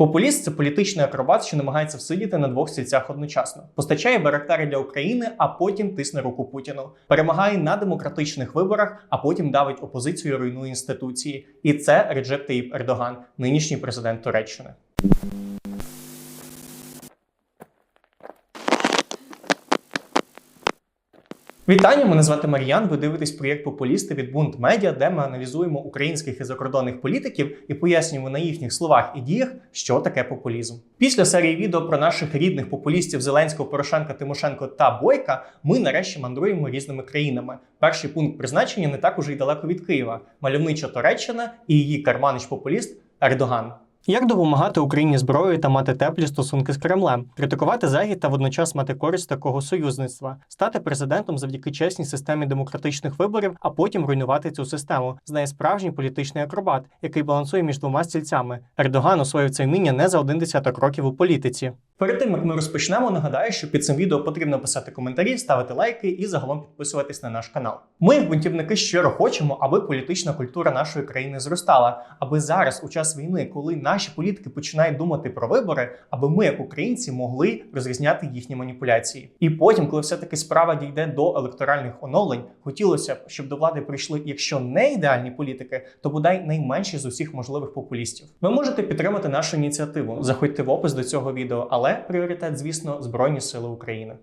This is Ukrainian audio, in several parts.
Популіст це політичний акробат, що намагається всидіти на двох стільцях одночасно. Постачає барактари для України, а потім тисне руку Путіну. Перемагає на демократичних виборах, а потім давить опозицію, руйнує інституції. І це Реджеп Таїп Ердоган, нинішній президент Туреччини. Вітання, мене звати Мар'ян. Ви дивитесь проєкт Популісти від Бунт Медіа, де ми аналізуємо українських і закордонних політиків і пояснюємо на їхніх словах і діях, що таке популізм. Після серії відео про наших рідних популістів Зеленського, Порошенка, Тимошенко та Бойка ми нарешті мандруємо різними країнами. Перший пункт призначення не так уже й далеко від Києва. Мальовнича Туреччина і її карманич-популіст Ердоган. Як допомагати Україні зброєю та мати теплі стосунки з Кремлем, критикувати Захід та водночас мати користь такого союзництва, стати президентом завдяки чесній системі демократичних виборів, а потім руйнувати цю систему, знає справжній політичний акробат, який балансує між двома стільцями. Ердоган освоїв це вміння не за один десяток років у політиці. Перед тим як ми розпочнемо, нагадаю, що під цим відео потрібно писати коментарі, ставити лайки і загалом підписуватись на наш канал. Ми, бунтівники, щиро хочемо, аби політична культура нашої країни зростала, аби зараз, у час війни, коли наші політики починають думати про вибори, аби ми, як українці, могли розрізняти їхні маніпуляції. І потім, коли все-таки справа дійде до електоральних оновлень, хотілося б, щоб до влади прийшли, якщо не ідеальні політики, то бодай найменші з усіх можливих популістів. Ви можете підтримати нашу ініціативу. Заходьте в опис до цього відео, але пріоритет, звісно, Збройні Сили України.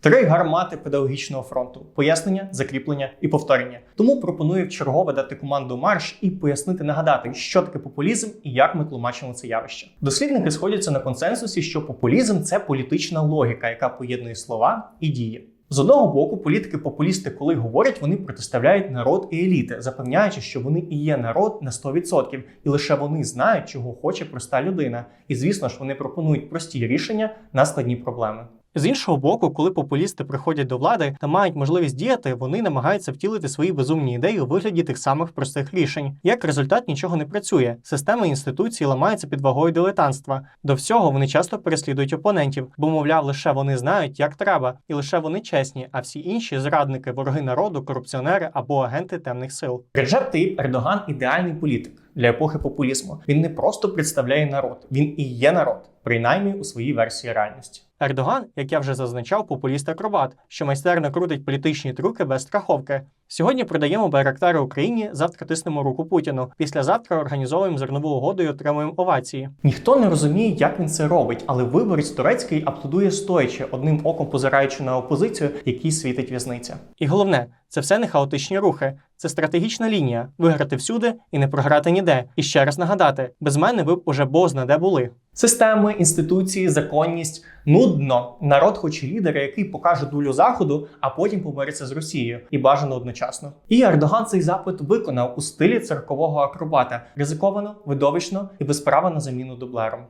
Три гармати педагогічного фронту: пояснення, закріплення і повторення. Тому пропоную вчергове дати команду марш і пояснити, нагадати, що таке популізм і як ми тлумачимо це явище. Дослідники сходяться на консенсусі, що популізм це політична логіка, яка поєднує слова і дії. З одного боку, політики-популісти, коли говорять, вони протиставляють народ і еліти, запевняючи, що вони і є народ на 100%, і лише вони знають, чого хоче проста людина. І звісно ж, вони пропонують прості рішення на складні проблеми. З іншого боку, коли популісти приходять до влади та мають можливість діяти, вони намагаються втілити свої безумні ідеї у вигляді тих самих простих рішень. Як результат нічого не працює. Системи інституції ламаються під вагою дилетантства. До всього вони часто переслідують опонентів, бо, мовляв, лише вони знають, як треба, і лише вони чесні, а всі інші зрадники, вороги народу, корупціонери або агенти темних сил. Реджеп Таїп Ердоган ідеальний політик для епохи популізму. Він не просто представляє народ, він і є народ, принаймні у своїй версії реальності. Ердоган, як я вже зазначав, популіст-акробат, що майстерно крутить політичні трюки без страховки. Сьогодні продаємо байрактари Україні, завтра тиснемо руку Путіну. Післязавтра організовуємо зернову угоду і отримуємо овації. Ніхто не розуміє, як він це робить, але виборець турецький аплодує стоячи, одним оком позираючи на опозицію, якій світить в'язниця. І головне, це все не хаотичні рухи. Це стратегічна лінія виграти всюди і не програти ніде. І ще раз нагадати: без мене ви б уже бозна де були. Системи, інституції, законність нудно. Народ хоче лідера, який покаже дулю заходу, а потім помириться з Росією і бажано одночасно. І Ердоган цей запит виконав у стилі циркового акробата ризиковано, видовищно і без права на заміну дублером.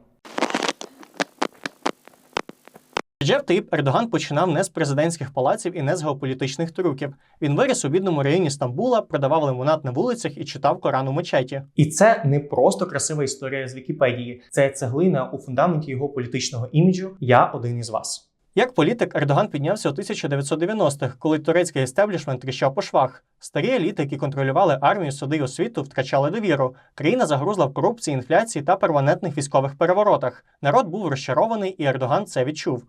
Реджеп Таїп Ердоган починав не з президентських палаців і не з геополітичних трюків. Він виріс у бідному районі Стамбула, продавав лимонад на вулицях і читав Коран у мечеті. І це не просто красива історія з Вікіпедії, це цеглина у фундаменті його політичного іміджу. Я один із вас. Як політик Ердоган піднявся у 1990-х, коли турецький естеблішмент тріщав по швах. Старі еліти, які контролювали армію, суди й освіту, втрачали довіру. Країна загрузла в корупції, інфляції та перманентних військових переворотах. Народ був розчарований, і Ердоган це відчув.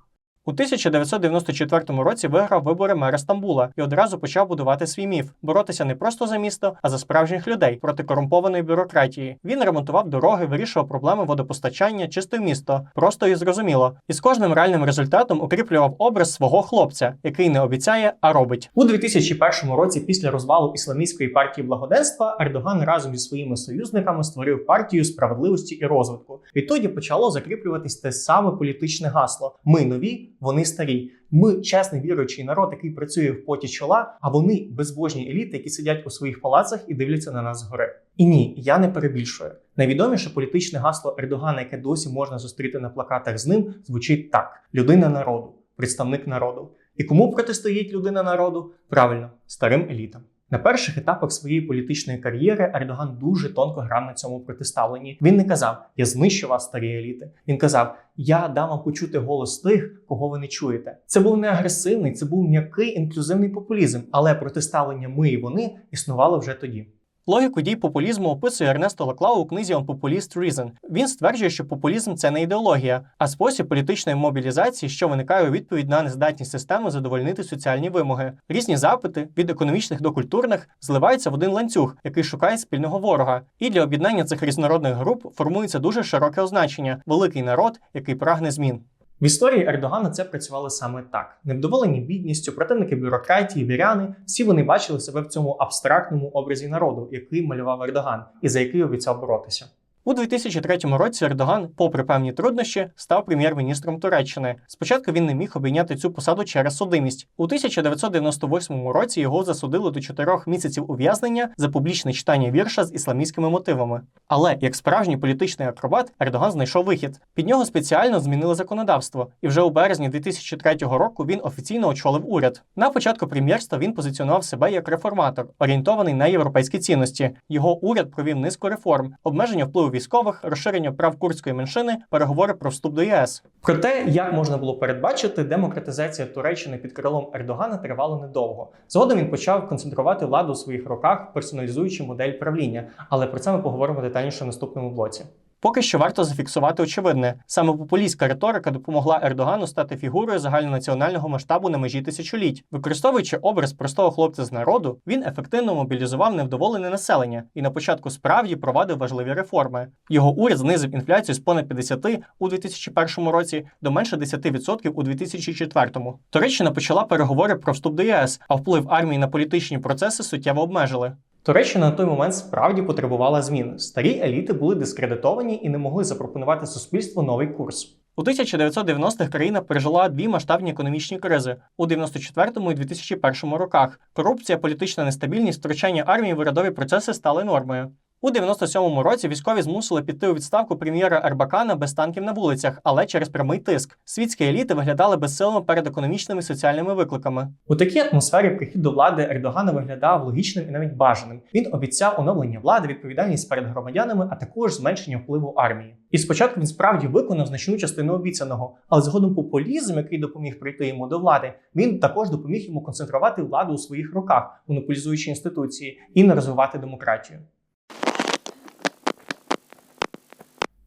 У 1994 році виграв вибори мера Стамбула і одразу почав будувати свій міф, боротися не просто за місто, а за справжніх людей проти корумпованої бюрократії. Він ремонтував дороги, вирішував проблеми водопостачання, чистив місто, просто і зрозуміло. І з кожним реальним результатом укріплював образ свого хлопця, який не обіцяє, а робить. У 2001 році, після розвалу ісламістської партії благоденства, Ердоган разом зі своїми союзниками створив партію справедливості і розвитку. Відтоді почало закріплюватись те саме політичне гасло: ми нові вони старі. Ми чесний віруючий народ, який працює в поті чола, а вони безбожні еліти, які сидять у своїх палацах і дивляться на нас згори. І ні, я не перебільшую. Найвідоміше політичне гасло Ердогана, яке досі можна зустріти на плакатах з ним, звучить так: людина народу, представник народу. І кому протистоїть людина народу? Правильно, старим елітам. На перших етапах своєї політичної кар'єри Ердоган дуже тонко грав на цьому протиставленні. Він не казав Я знищу вас, старі еліти. Він казав: Я дам вам почути голос тих, кого ви не чуєте. Це був не агресивний, це був м'який інклюзивний популізм, але протиставлення ми і вони існувало вже тоді. Логіку дій популізму описує Ернесто Лаклау у книзі «On Populist Reason». Він стверджує, що популізм це не ідеологія, а спосіб політичної мобілізації, що виникає у відповідь на нездатність системи задовольнити соціальні вимоги. Різні запити від економічних до культурних зливаються в один ланцюг, який шукає спільного ворога. І для об'єднання цих різнородних груп формується дуже широке означення великий народ, який прагне змін. В історії Ердогана це працювало саме так: невдоволені бідністю, противники бюрократії, віряни. Всі вони бачили себе в цьому абстрактному образі народу, який малював Ердоган, і за який обіцяв боротися. У 2003 році Ердоган, попри певні труднощі, став прем'єр-міністром Туреччини. Спочатку він не міг обійняти цю посаду через судимість. У 1998 році його засудили до чотирьох місяців ув'язнення за публічне читання вірша з ісламістськими мотивами. Але як справжній політичний акробат, Ердоган знайшов вихід. Під нього спеціально змінили законодавство, і вже у березні 2003 року він офіційно очолив уряд. На початку прем'єрства він позиціонував себе як реформатор, орієнтований на європейські цінності. Його уряд провів низку реформ, обмеження впливу військових, розширення прав курдської меншини, переговори про вступ до ЄС. Про те, як можна було передбачити, демократизація Туреччини під крилом Ердогана тривала недовго. Згодом він почав концентрувати владу у своїх руках, персоналізуючи модель правління. Але про це ми поговоримо детальніше в наступному блоці. Поки що варто зафіксувати очевидне: саме популістська риторика допомогла Ердогану стати фігурою загальнонаціонального масштабу на межі тисячоліть. Використовуючи образ простого хлопця з народу, він ефективно мобілізував невдоволене населення і на початку справді провадив важливі реформи. Його уряд знизив інфляцію з понад 50 у 2001 році до менше 10% у 2004. Туреччина почала переговори про вступ до ЄС, а вплив армії на політичні процеси суттєво обмежили. Туреччина на той момент справді потребувала змін. Старі еліти були дискредитовані і не могли запропонувати суспільству новий курс. У 1990-х країна пережила дві масштабні економічні кризи у 94-му і 2001 роках. Корупція, політична нестабільність, втручання армії в урядові процеси стали нормою. У 97-му році військові змусили піти у відставку прем'єра Ербакана без танків на вулицях, але через прямий тиск. Світські еліти виглядали безсилими перед економічними і соціальними викликами. У такій атмосфері прихід до влади Ердогана виглядав логічним і навіть бажаним. Він обіцяв оновлення влади, відповідальність перед громадянами, а також зменшення впливу армії. І спочатку він справді виконав значну частину обіцяного, але згодом популізм, який допоміг прийти йому до влади, він також допоміг йому концентрувати владу у своїх руках, монополізуючи інституції і не розвивати демократію.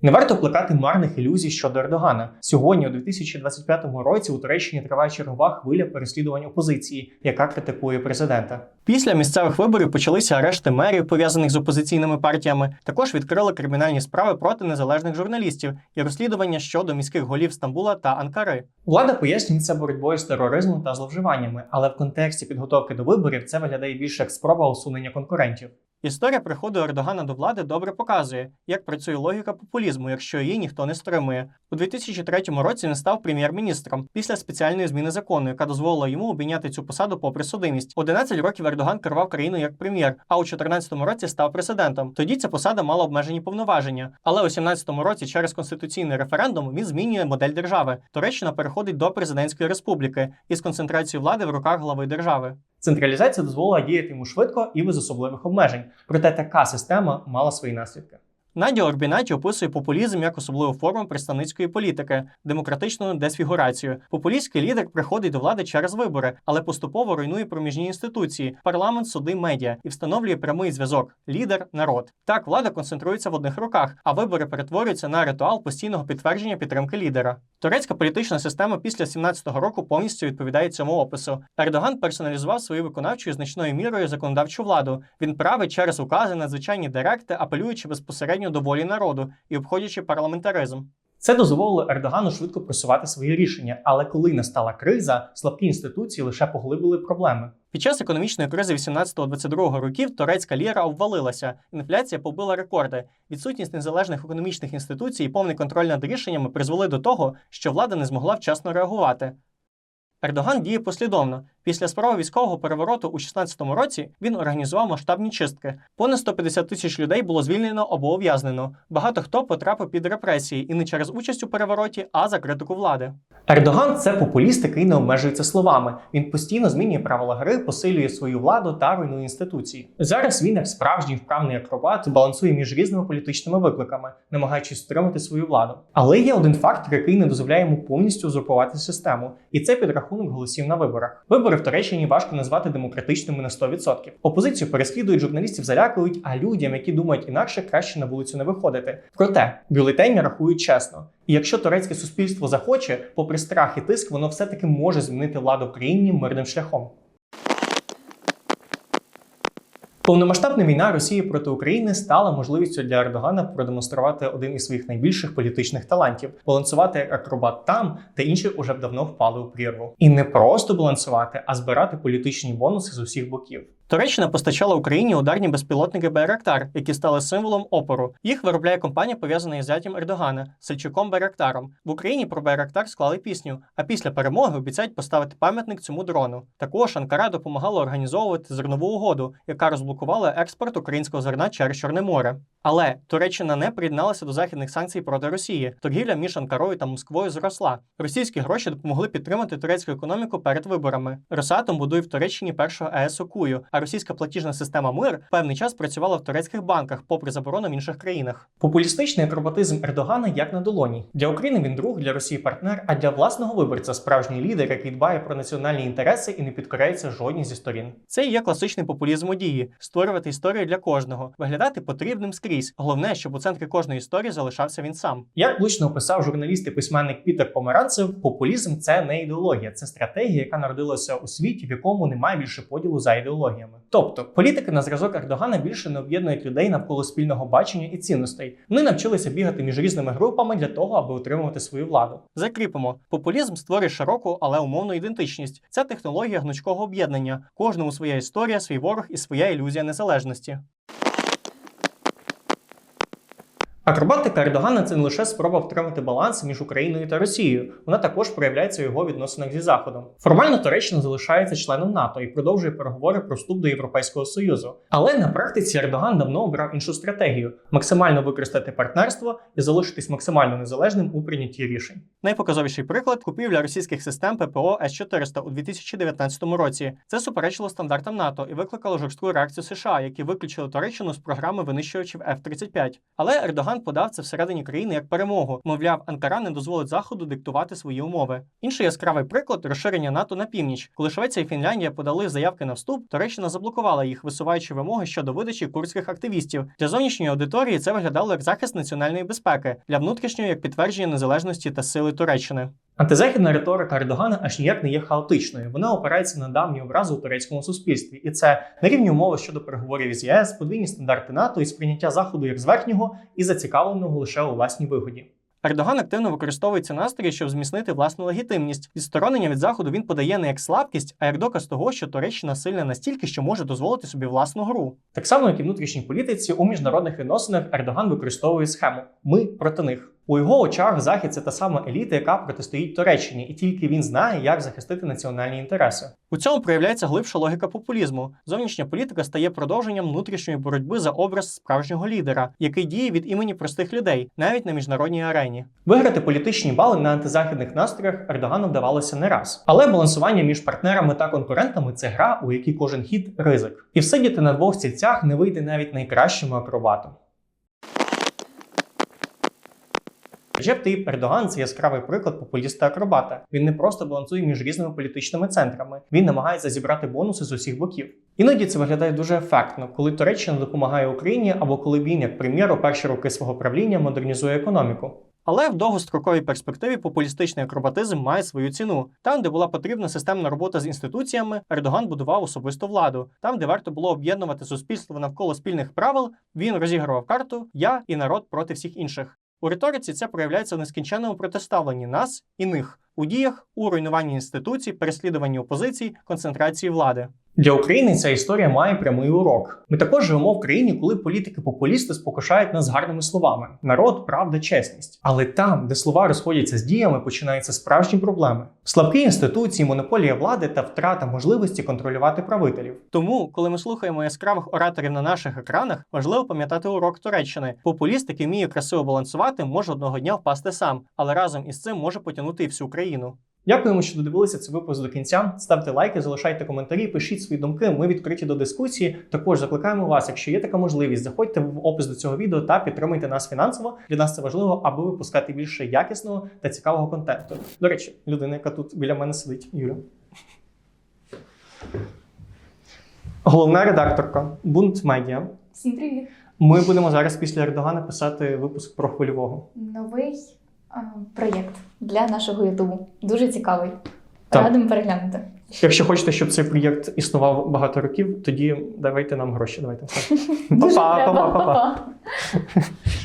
Не варто плекати марних ілюзій щодо Ердогана. Сьогодні, у 2025 році, у Туреччині триває чергова хвиля переслідувань опозиції, яка критикує президента. Після місцевих виборів почалися арешти мерів, пов'язаних з опозиційними партіями. Також відкрили кримінальні справи проти незалежних журналістів і розслідування щодо міських голів Стамбула та Анкари. Влада пояснює це боротьбою з тероризмом та зловживаннями, але в контексті підготовки до виборів це виглядає більше як спроба усунення конкурентів. Історія приходу Ердогана до влади добре показує, як працює логіка популізму, якщо її ніхто не стримує. У 2003 році він став прем'єр-міністром після спеціальної зміни закону, яка дозволила йому обійняти цю посаду попри судимість. 11 років Ердоган керував країною як прем'єр, а у 2014 році став президентом. Тоді ця посада мала обмежені повноваження. Але у 2017 році, через конституційний референдум, він змінює модель держави. Туреччина переходить до президентської республіки із концентрацією влади в руках глави держави. Централізація дозволила діяти йому швидко і без особливих обмежень. Проте така система мала свої наслідки. Надя Орбінаті описує популізм як особливу форму представницької політики, демократичну десфігурацію. Популістський лідер приходить до влади через вибори, але поступово руйнує проміжні інституції, парламент, суди, медіа і встановлює прямий зв'язок лідер, народ. Так влада концентрується в одних руках, а вибори перетворюються на ритуал постійного підтвердження підтримки лідера. Турецька політична система після 17-го року повністю відповідає цьому опису. Ердоган персоналізував свою виконавчою значною мірою законодавчу владу. Він править через укази, надзвичайні директи, апелюючи безпосередньо до волі народу і обходячи парламентаризм. Це дозволило Ердогану швидко просувати свої рішення, але коли настала криза, слабкі інституції лише поглибили проблеми. Під час економічної кризи 18-22 років турецька ліра обвалилася, інфляція побила рекорди. Відсутність незалежних економічних інституцій і повний контроль над рішеннями призвели до того, що влада не змогла вчасно реагувати. Ердоган діє послідовно. Після спроби військового перевороту у 16-му році він організував масштабні чистки. Понад 150 тисяч людей було звільнено або ув'язнено. Багато хто потрапив під репресії і не через участь у перевороті, а за критику влади. Ердоган це популіст, який не обмежується словами. Він постійно змінює правила гри, посилює свою владу та руйнує інституції. Зараз він, як справжній вправний акробат, балансує між різними політичними викликами, намагаючись стримати свою владу. Але є один фактор, який не дозволяє йому повністю узурпувати систему, і це підрахунок голосів на виборах. Вибори в Туреччині важко назвати демократичними на 100%. Опозицію переслідують, журналістів залякують, а людям, які думають інакше, краще на вулицю не виходити. Проте бюлетені рахують чесно. І якщо турецьке суспільство захоче, попри страх і тиск, воно все-таки може змінити владу в країні мирним шляхом. Повномасштабна війна Росії проти України стала можливістю для Ердогана продемонструвати один із своїх найбільших політичних талантів балансувати акробат там, де інші уже б давно впали у прірву. І не просто балансувати, а збирати політичні бонуси з усіх боків. Туреччина постачала Україні ударні безпілотники Байрактар, які стали символом опору. Їх виробляє компанія, пов'язана із зятям Ердогана, Сельчуком Байрактаром. В Україні про Байрактар склали пісню, а після перемоги обіцяють поставити пам'ятник цьому дрону. Також Анкара допомагала організовувати зернову угоду, яка розблокувала експорт українського зерна через Чорне море. Але Туреччина не приєдналася до західних санкцій проти Росії. Торгівля між Анкарою та Москвою зросла. Російські гроші допомогли підтримати турецьку економіку перед виборами. Росатом будує в Туреччині першого АЕС Окую, а російська платіжна система Мир певний час працювала в турецьких банках, попри заборону в інших країнах. Популістичний акробатизм Ердогана як на долоні. Для України він друг, для Росії партнер, а для власного виборця справжній лідер, який дбає про національні інтереси і не підкоряється жодній зі сторін. Це і є класичний популізм у дії створювати історію для кожного, виглядати потрібним скрізь. Головне, щоб у центрі кожної історії залишався він сам. Як влучно описав журналіст і письменник Пітер Померанцев, популізм це не ідеологія, це стратегія, яка народилася у світі, в якому немає більше поділу за ідеологіями. Тобто, політики на зразок Ердогана більше не об'єднують людей навколо спільного бачення і цінностей. Вони навчилися бігати між різними групами для того, аби утримувати свою владу. Закріпимо, популізм створює широку, але умовну ідентичність. Це технологія гнучкого об'єднання. Кожному своя історія, свій ворог і своя ілюзія незалежності. Акробатика Ердогана це не лише спроба втримати баланс між Україною та Росією, вона також проявляється у його відносинах зі Заходом. Формально Туреччина залишається членом НАТО і продовжує переговори про вступ до Європейського Союзу. Але на практиці Ердоган давно обрав іншу стратегію максимально використати партнерство і залишитись максимально незалежним у прийнятті рішень. Найпоказовіший приклад купівля російських систем ППО С-400 у 2019 році. Це суперечило стандартам НАТО і викликало жорстку реакцію США, які виключили Туреччину з програми винищувачів F-35. Але Ердоган подав це всередині країни як перемогу. Мовляв, Анкара не дозволить заходу диктувати свої умови. Інший яскравий приклад розширення НАТО на північ. Коли Швеція і Фінляндія подали заявки на вступ, Туреччина заблокувала їх, висуваючи вимоги щодо видачі курдських активістів. Для зовнішньої аудиторії це виглядало як захист національної безпеки, для внутрішньої як підтвердження незалежності та сили Туреччини. Антизахідна риторика Ердогана аж ніяк не є хаотичною. Вона опирається на давні образи у турецькому суспільстві, і це нерівні умови щодо переговорів із ЄС, подвійні стандарти НАТО і сприйняття заходу як зверхнього і зацікавленого лише у власній вигоді. Ердоган активно використовує ці настрої, щоб зміцнити власну легітимність. Відсторонення від заходу він подає не як слабкість, а як доказ того, що Туреччина сильна настільки, що може дозволити собі власну гру. Так само, як і внутрішній політиці, у міжнародних відносинах Ердоган використовує схему Ми проти них. У його очах захід це та сама еліта, яка протистоїть Туреччині, і тільки він знає, як захистити національні інтереси. У цьому проявляється глибша логіка популізму. Зовнішня політика стає продовженням внутрішньої боротьби за образ справжнього лідера, який діє від імені простих людей, навіть на міжнародній арені. Виграти політичні бали на антизахідних настроях Ердогану вдавалося не раз. Але балансування між партнерами та конкурентами це гра, у якій кожен хід ризик. І всидіти на двох стільцях не вийде навіть найкращому акробату. Реджеп Таїп Ердоган це яскравий приклад популіста-акробата. Він не просто балансує між різними політичними центрами, він намагається зібрати бонуси з усіх боків. Іноді це виглядає дуже ефектно, коли Туреччина допомагає Україні або коли він, як прем'єр, у перші роки свого правління модернізує економіку. Але в довгостроковій перспективі популістичний акробатизм має свою ціну. Там, де була потрібна системна робота з інституціями, Ердоган будував особисту владу. Там, де варто було об'єднувати суспільство навколо спільних правил, він розігрував карту Я і народ проти всіх інших. У риториці це проявляється в нескінченному протиставленні нас і них у діях, у руйнуванні інституцій, переслідуванні опозиції, концентрації влади. Для України ця історія має прямий урок. Ми також живемо в країні, коли політики-популісти спокушають нас гарними словами: народ, правда, чесність. Але там, де слова розходяться з діями, починаються справжні проблеми: слабкі інституції, монополія влади та втрата можливості контролювати правителів. Тому, коли ми слухаємо яскравих ораторів на наших екранах, важливо пам'ятати урок Туреччини. Популіст, який вміє красиво балансувати, може одного дня впасти сам, але разом із цим може потягнути і всю країну. Дякуємо, що додивилися цей випуск до кінця. Ставте лайки, залишайте коментарі, пишіть свої думки. Ми відкриті до дискусії. Також закликаємо вас, якщо є така можливість, заходьте в опис до цього відео та підтримуйте нас фінансово. Для нас це важливо, аби випускати більше якісного та цікавого контенту. До речі, людина, яка тут біля мене сидить, Юля. Головна редакторка Бунт Медіа. Всім привіт! Ми будемо зараз після Ердогана писати випуск про хвильового. Новий проєкт для нашого Ютубу. Дуже цікавий. Так. Радимо переглянути. Якщо хочете, щоб цей проєкт існував багато років, тоді давайте нам гроші. Давайте. Дуже Па-па, треба. па-па, па-па. Па-па.